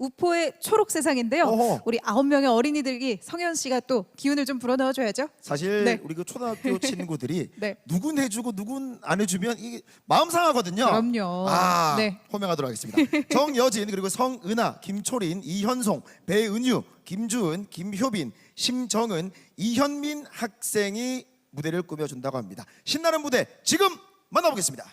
우포의 초록 세상인데요. 어허. 우리 아홉 명의 어린이들이 성현 씨가 또 기운을 좀 불어넣어줘야죠. 사실 네. 우리 그 초등학교 친구들이 네. 누군 해주고 누군 안 해주면 이게 마음 상하거든요. 그럼요. 아, 네. 호명하도록 하겠습니다. 정여진 그리고 성은아, 김초린, 이현송, 배은유, 김주은, 김효빈, 심정은, 이현민 학생이 무대를 꾸며준다고 합니다. 신나는 무대 지금 만나보겠습니다.